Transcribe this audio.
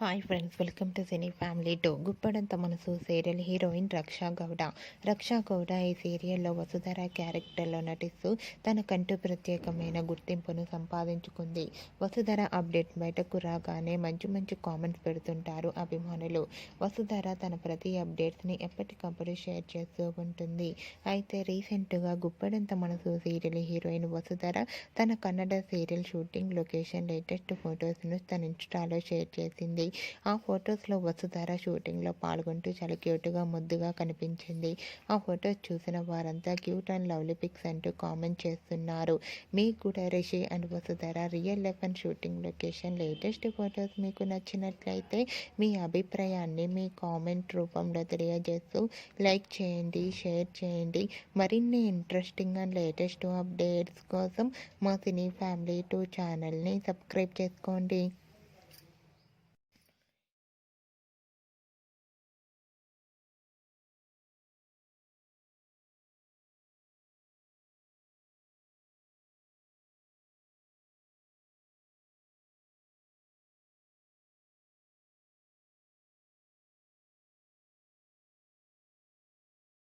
Hi friends welcome to cine family to Guppedantha Manasu serial heroine Raksha Gowda. Raksha Gowda ఈ సీరియల్లో వసుధర క్యారెక్టర్లో నటిస్తూ తనకంటూ ప్రత్యేకమైన గుర్తింపును సంపాదించుకుంది. వసుధర అప్డేట్ బయటకు రాగానే మంచి మంచి కామెంట్స్ పెడుతుంటారు అభిమానులు. వసుధర తన ప్రతి అప్డేట్స్ని ఎప్పటికప్పుడు షేర్ చేస్తూ ఉంటుంది. అయితే రీసెంట్గా గుప్పడంత మనసు సీరియల్ హీరోయిన్ వసుధర తన Kannada serial shooting location latest ఫొటోస్ను తన ఇన్స్టాలో షేర్ చేసింది. ఆ ఫొటోస్లో వసుధార షూటింగ్లో పాల్గొంటూ చాలా క్యూట్గా ముద్దుగా కనిపించింది. ఆ ఫొటోస్ చూసిన వారంతా క్యూట్ అండ్ లవ్లీ పిక్స్ అంటూ కామెంట్ చేస్తున్నారు. మీకు కూడా Rishi and Vasudhara real life and shooting location latest photos మీకు నచ్చినట్లయితే మీ అభిప్రాయాన్ని మీ కామెంట్ రూపంలో తెలియజేస్తూ లైక్ చేయండి షేర్ చేయండి. మరిన్ని ఇంట్రెస్టింగ్ అండ్ లేటెస్ట్ అప్డేట్స్ కోసం మా సినీ ఫ్యామిలీ టూ ఛానల్ని సబ్స్క్రైబ్ చేసుకోండి.